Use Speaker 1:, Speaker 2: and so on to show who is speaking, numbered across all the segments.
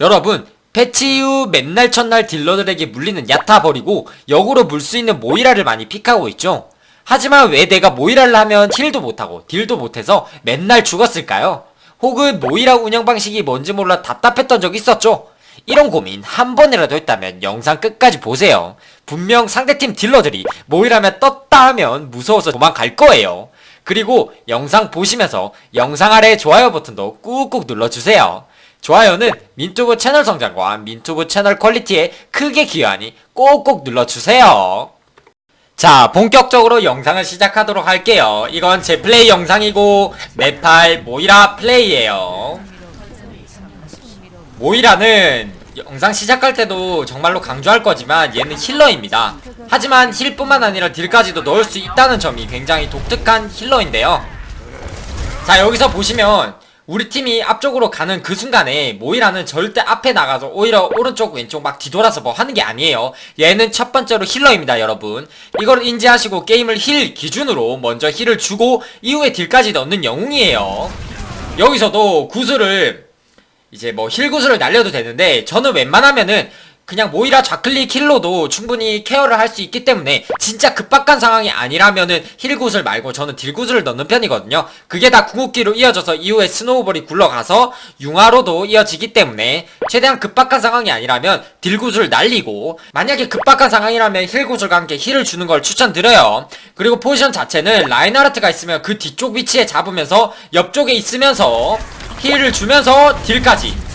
Speaker 1: 여러분 패치 이후 맨날 첫날 딜러들에게 물리는 야타 버리고 역으로 물 수 있는 모이라를 많이 픽하고 있죠. 하지만 왜 내가 모이라를 하면 힐도 못하고 딜도 못해서 맨날 죽었을까요? 혹은 모이라 운영 방식이 뭔지 몰라 답답했던 적 있었죠? 이런 고민 한 번이라도 했다면 영상 끝까지 보세요. 분명 상대팀 딜러들이 모이라면 떴다 하면 무서워서 도망갈 거예요. 그리고 영상 보시면서 영상 아래 좋아요 버튼도 꾹꾹 눌러주세요. 좋아요는 민투브 채널 성장과 민투브 채널 퀄리티에 크게 기여하니 꼭꼭 눌러주세요. 자, 본격적으로 영상을 시작하도록 할게요. 이건 제 플레이 영상이고, 네팔 모이라 플레이예요. 모이라는 영상 시작할 때도 정말로 강조할 거지만 얘는 힐러입니다. 하지만 힐뿐만 아니라 딜까지도 넣을 수 있다는 점이 굉장히 독특한 힐러인데요. 자 여기서 보시면 우리 팀이 앞쪽으로 가는 그 순간에 모이라는 절대 앞에 나가서 오히려 오른쪽 왼쪽 막 뒤돌아서 뭐 하는 게 아니에요. 얘는 첫 번째로 힐러입니다 여러분. 이걸 인지하시고 게임을 힐 기준으로 먼저 힐을 주고 이후에 딜까지 넣는 영웅이에요. 여기서도 구슬을 이제 뭐 힐 구슬을 날려도 되는데 저는 웬만하면은 그냥 모이라 좌클릭 힐로도 충분히 케어를 할 수 있기 때문에 진짜 급박한 상황이 아니라면은 힐구슬 말고 저는 딜구슬을 넣는 편이거든요. 그게 다 궁극기로 이어져서 이후에 스노우볼이 굴러가서 융화로도 이어지기 때문에 최대한 급박한 상황이 아니라면 딜구슬 날리고 만약에 급박한 상황이라면 힐구슬과 함께 힐을 주는 걸 추천드려요. 그리고 포지션 자체는 라인하르트가 있으면 그 뒤쪽 위치에 잡으면서 옆쪽에 있으면서 힐을 주면서 딜까지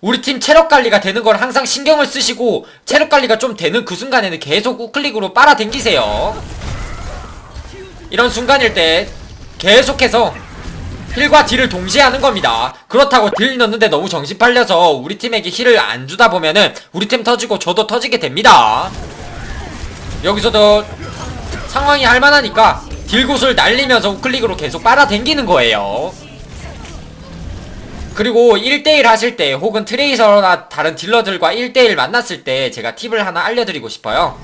Speaker 1: 우리 팀 체력 관리가 되는 걸 항상 신경을 쓰시고 체력 관리가 좀 되는 그 순간에는 계속 우클릭으로 빨아당기세요. 이런 순간일 때 계속해서 힐과 딜을 동시에 하는 겁니다. 그렇다고 딜 넣는데 너무 정신 팔려서 우리 팀에게 힐을 안 주다 보면은 우리 팀 터지고 저도 터지게 됩니다. 여기서도 상황이 할만하니까 딜굿을 날리면서 우클릭으로 계속 빨아당기는 거예요 그리고 1대1 하실 때 혹은 트레이서나 다른 딜러들과 1대1 만났을 때 제가 팁을 하나 알려드리고 싶어요.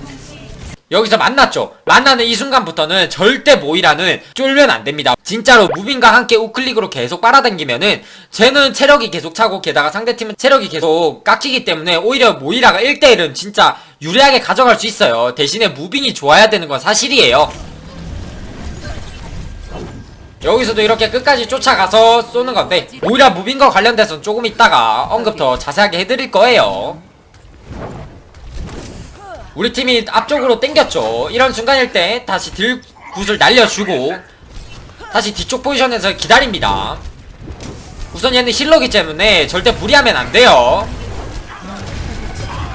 Speaker 1: 여기서 만났죠. 만나는 이 순간부터는 절대 모이라는 쫄면 안 됩니다. 진짜로 무빙과 함께 우클릭으로 계속 빨아당기면은 쟤는 체력이 계속 차고 게다가 상대팀은 체력이 계속 깎이기 때문에 오히려 모이라가 1대1은 진짜 유리하게 가져갈 수 있어요. 대신에 무빙이 좋아야 되는 건 사실이에요. 여기서도 이렇게 끝까지 쫓아가서 쏘는 건데 오히려 무빙과 관련돼서는 조금 있다가 언급 더 자세하게 해드릴 거예요. 우리 팀이 앞쪽으로 땡겼죠. 이런 순간일 때 다시 딜굿을 날려주고 다시 뒤쪽 포지션에서 기다립니다. 우선 얘는 힐러기 때문에 절대 무리하면 안 돼요.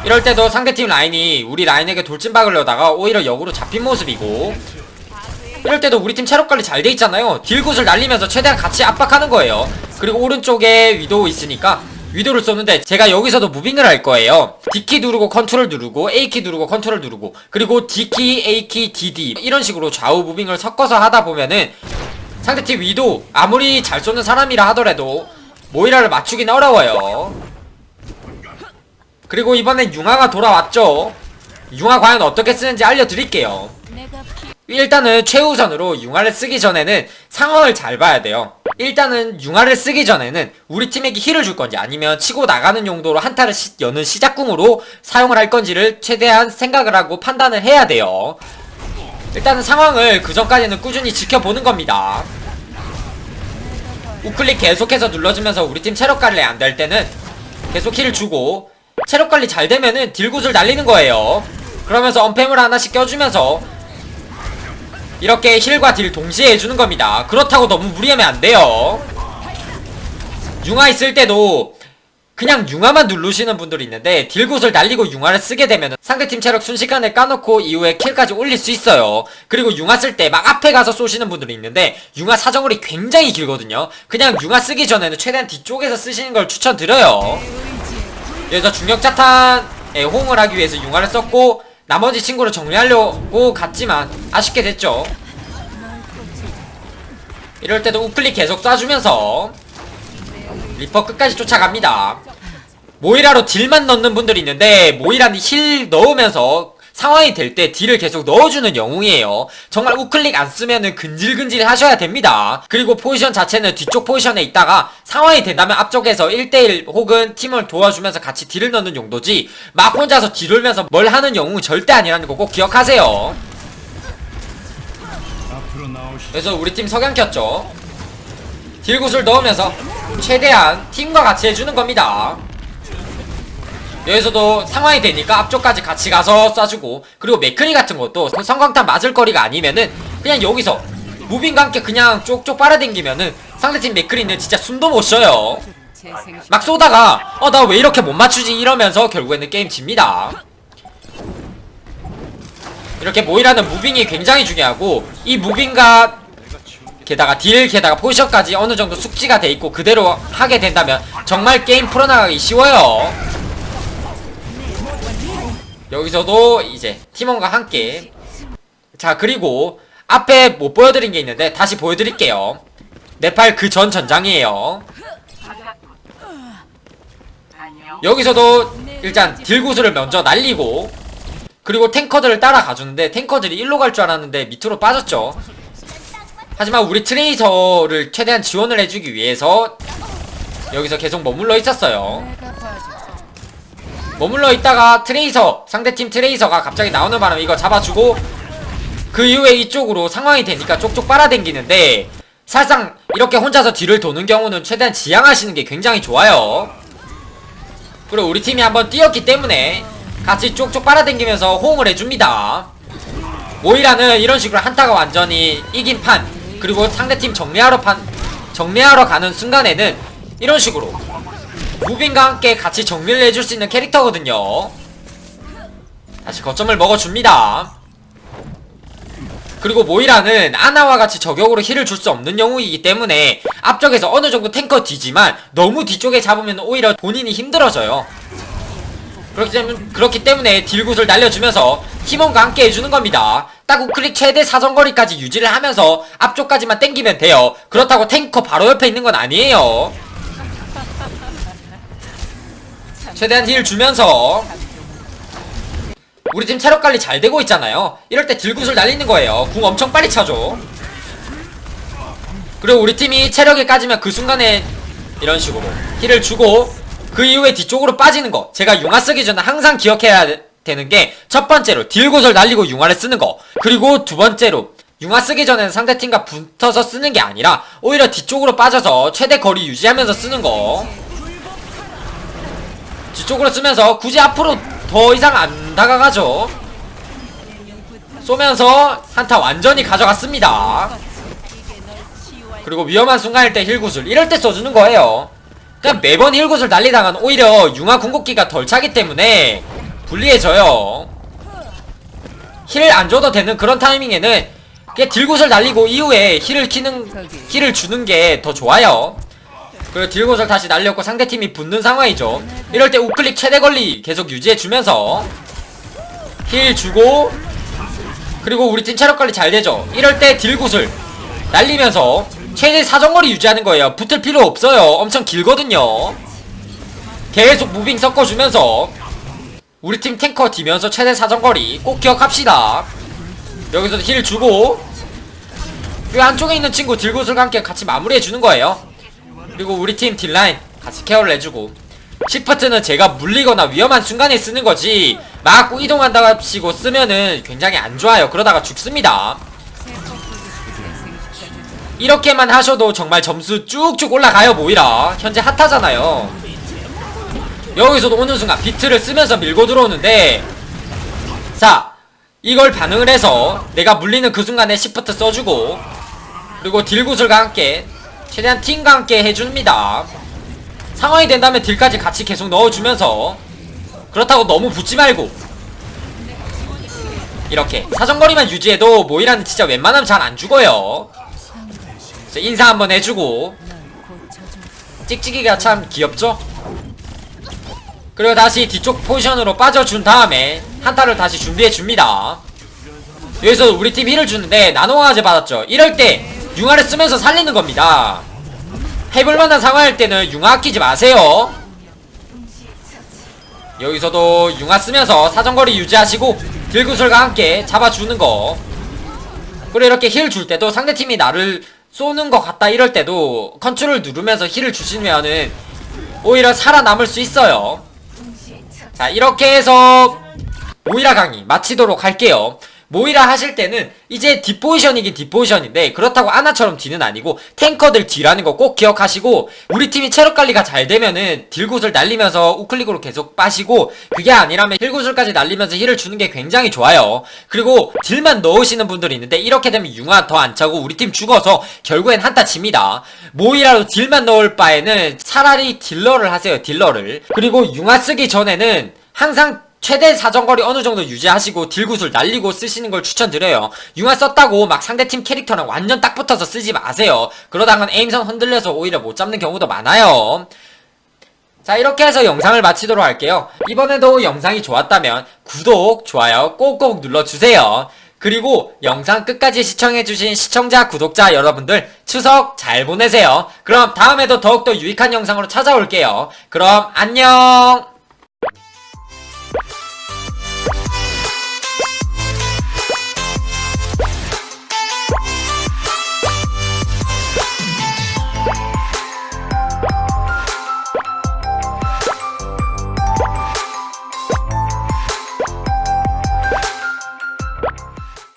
Speaker 1: 이럴 때도 상대팀 라인이 우리 라인에게 돌진 박으려다가 오히려 역으로 잡힌 모습이고 이럴 때도 우리 팀 체력 관리 잘 돼 있잖아요. 딜굿을 날리면서 최대한 같이 압박하는 거예요. 그리고 오른쪽에 위도우 있으니까 위도를 쏘는데 제가 여기서도 무빙을 할 거예요. D키 누르고 컨트롤 누르고 A키 누르고 컨트롤 누르고 그리고 D키, A키, DD 이런 식으로 좌우 무빙을 섞어서 하다 보면은 상대팀 위도 아무리 잘 쏘는 사람이라 하더라도 모이라를 맞추긴 어려워요. 그리고 이번엔 융화가 돌아왔죠. 융화 과연 어떻게 쓰는지 알려드릴게요. 일단은 최우선으로 융화를 쓰기 전에는 상황을 잘 봐야 돼요. 일단은 융화를 쓰기 전에는 우리 팀에게 힐을 줄 건지 아니면 치고 나가는 용도로 한타를 시, 여는 시작궁으로 사용을 할 건지를 최대한 생각을 하고 판단을 해야 돼요. 일단은 상황을 그 전까지는 꾸준히 지켜보는 겁니다. 우클릭 계속해서 눌러주면서 우리 팀 체력 관리 안 될 때는 계속 힐을 주고 체력 관리 잘 되면은 딜굿을 날리는 거예요. 그러면서 언팸을 하나씩 껴주면서 이렇게 힐과 딜 동시에 해주는 겁니다. 그렇다고 너무 무리하면 안 돼요. 융화 있을 때도 그냥 융화만 누르시는 분들이 있는데 딜굿을 날리고 융화를 쓰게 되면 상대팀 체력 순식간에 까놓고 이후에 킬까지 올릴 수 있어요. 그리고 융화 쓸 때 막 앞에 가서 쏘시는 분들이 있는데 융화 사정거리 굉장히 길거든요. 그냥 융화 쓰기 전에는 최대한 뒤쪽에서 쓰시는 걸 추천드려요. 그래서 중력 자탄에 호응을 하기 위해서 융화를 썼고 나머지 친구를 정리하려고 갔지만 아쉽게 됐죠. 이럴 때도 우클릭 계속 쏴주면서 리퍼 끝까지 쫓아갑니다. 모이라로 딜만 넣는 분들이 있는데 모이라는 힐 넣으면서 상황이 될 때 딜을 계속 넣어주는 영웅이에요. 정말 우클릭 안 쓰면은 근질근질 하셔야 됩니다. 그리고 포지션 자체는 뒤쪽 포지션에 있다가 상황이 된다면 앞쪽에서 1대1 혹은 팀을 도와주면서 같이 딜을 넣는 용도지 막 혼자서 딜을면서 뭘 하는 영웅은 절대 아니라는 거 꼭 기억하세요. 그래서 우리 팀 석양 켰죠. 딜굿을 넣으면서 최대한 팀과 같이 해주는 겁니다. 여기서도 상황이 되니까 앞쪽까지 같이 가서 쏴주고 그리고 맥크리 같은 것도 성광탄 맞을 거리가 아니면은 그냥 여기서 무빙과 함께 그냥 쪽쪽 빨아당기면은 상대팀 맥크리는 진짜 숨도 못 쉬어요. 막 쏘다가 어 나 왜 이렇게 못 맞추지 이러면서 결국에는 게임 집니다. 이렇게 모이라는 무빙이 굉장히 중요하고 이 무빙과 게다가 딜 게다가 포지션까지 어느 정도 숙지가 돼 있고 그대로 하게 된다면 정말 게임 풀어나가기 쉬워요. 여기서도 이제 팀원과 함께 자 그리고 앞에 못 보여드린 게 있는데 다시 보여드릴게요. 네팔 그 전 전장이에요. 여기서도 일단 딜구슬을 먼저 날리고 그리고 탱커들을 따라가주는데 탱커들이 일로 갈 줄 알았는데 밑으로 빠졌죠. 하지만 우리 트레이서를 최대한 지원을 해주기 위해서 여기서 계속 머물러 있었어요. 머물러 있다가 트레이서 상대팀 트레이서가 갑자기 나오는 바람에 이거 잡아주고 그 이후에 이쪽으로 상황이 되니까 쪽쪽 빨아당기는데 사실상 이렇게 혼자서 뒤를 도는 경우는 최대한 지양하시는 게 굉장히 좋아요. 그리고 우리 팀이 한번 뛰었기 때문에 같이 쪽쪽 빨아당기면서 호응을 해줍니다. 모이라는 이런 식으로 한타가 완전히 이긴 판 그리고 상대팀 정리하러 판 정리하러 가는 순간에는 이런 식으로 무빙과 함께 같이 정리를 해줄 수 있는 캐릭터거든요. 다시 거점을 먹어줍니다. 그리고 모이라는 아나와 같이 저격으로 힐을 줄 수 없는 영웅이기 때문에 앞쪽에서 어느 정도 탱커 뒤지만 너무 뒤쪽에 잡으면 오히려 본인이 힘들어져요. 그렇기 때문에, 그렇기 때문에 딜굿을 날려주면서 팀원과 함께 해주는 겁니다. 딱 우클릭 최대 사정거리까지 유지를 하면서 앞쪽까지만 땡기면 돼요. 그렇다고 탱커 바로 옆에 있는 건 아니에요. 최대한 힐 주면서 우리 팀 체력 관리 잘 되고 있잖아요. 이럴 때 딜굿을 날리는 거예요. 궁 엄청 빨리 차죠. 그리고 우리 팀이 체력이 까지면 그 순간에 이런 식으로 힐을 주고 그 이후에 뒤쪽으로 빠지는 거. 제가 융화 쓰기 전에 항상 기억해야 되- 되는 게 첫 번째로 딜굿을 날리고 융화를 쓰는 거. 그리고 두 번째로 융화 쓰기 전에는 상대팀과 붙어서 쓰는 게 아니라 오히려 뒤쪽으로 빠져서 최대 거리 유지하면서 쓰는 거. 뒤쪽으로 쓰면서 굳이 앞으로 더 이상 안 다가가죠. 쏘면서 한타 완전히 가져갔습니다. 그리고 위험한 순간일 때 힐굿을 이럴 때 써주는 거예요. 그냥 매번 힐굿을 날리다간 오히려 융화 궁극기가 덜 차기 때문에 불리해져요. 힐 안 줘도 되는 그런 타이밍에는 그냥 딜굿을 날리고 이후에 힐을 키는 힐을 주는 게 더 좋아요. 그리고 딜곳을 다시 날렸고 상대팀이 붙는 상황이죠. 이럴 때 우클릭 최대 걸리 계속 유지해주면서 힐 주고 그리고 우리 팀 체력 관리 잘 되죠. 이럴 때 딜굿을 날리면서 최대 사정거리 유지하는 거예요. 붙을 필요 없어요. 엄청 길거든요. 계속 무빙 섞어주면서 우리 팀 탱커 뒤면서 최대 사정거리 꼭 기억합시다. 여기서 힐 주고 그 안쪽에 있는 친구 딜굿을 함께 같이 마무리해주는 거예요 그리고 우리 팀 딜라인 같이 케어를 해주고. 시프트는 제가 물리거나 위험한 순간에 쓰는 거지. 막 이동한다고 치고 쓰면은 굉장히 안 좋아요. 그러다가 죽습니다. 이렇게만 하셔도 정말 점수 쭉쭉 올라가요 모이라. 현재 핫하잖아요. 여기서도 오는 순간 비트를 쓰면서 밀고 들어오는데. 자 이걸 반응을 해서 내가 물리는 그 순간에 시프트 써주고 그리고 딜구슬과 함께 최대한 팀과 함께 해줍니다. 상황이 된다면 딜까지 같이 계속 넣어주면서 그렇다고 너무 붙지 말고 이렇게 사정거리만 유지해도 모이라는 진짜 웬만하면 잘 안 죽어요. 인사 한번 해주고 찍찍이가 참 귀엽죠? 그리고 다시 뒤쪽 포지션으로 빠져준 다음에 한타를 다시 준비해줍니다. 여기서 우리 팀 힐을 주는데 나노화제 받았죠. 이럴 때 융화를 쓰면서 살리는 겁니다. 해볼만한 상황일 때는 융화 아끼지 마세요. 여기서도 융화 쓰면서 사정거리 유지하시고 딜구슬과 함께 잡아주는 거. 그리고 이렇게 힐 줄 때도 상대팀이 나를 쏘는 것 같다 이럴 때도 컨트롤 누르면서 힐을 주시면은 오히려 살아남을 수 있어요. 자 이렇게 해서 모이라 강의 마치도록 할게요 모이라 하실 때는 이제 뒷포지션이긴 뒷포지션인데 그렇다고 아나처럼 뒤는 아니고 탱커들 뒤라는 거 꼭 기억하시고 우리 팀이 체력 관리가 잘 되면은 딜굿을 날리면서 우클릭으로 계속 빠시고 그게 아니라면 힐굿을까지 날리면서 힐을 주는 게 굉장히 좋아요. 그리고 딜만 넣으시는 분들이 있는데 이렇게 되면 융화 더 안 차고 우리 팀 죽어서 결국엔 한타 칩니다. 모이라로 딜만 넣을 바에는 차라리 딜러를 하세요 딜러를. 그리고 융화 쓰기 전에는 항상 최대 사정거리 어느 정도 유지하시고 딜굿을 날리고 쓰시는 걸 추천드려요. 융화 썼다고 막 상대팀 캐릭터랑 완전 딱 붙어서 쓰지 마세요. 그러다간 에임선 흔들려서 오히려 못 잡는 경우도 많아요. 자 이렇게 해서 영상을 마치도록 할게요. 이번에도 영상이 좋았다면 구독, 좋아요 꼭꼭 눌러주세요. 그리고 영상 끝까지 시청해주신 시청자, 구독자 여러분들 추석 잘 보내세요. 그럼 다음에도 더욱더 유익한 영상으로 찾아올게요. 그럼 안녕!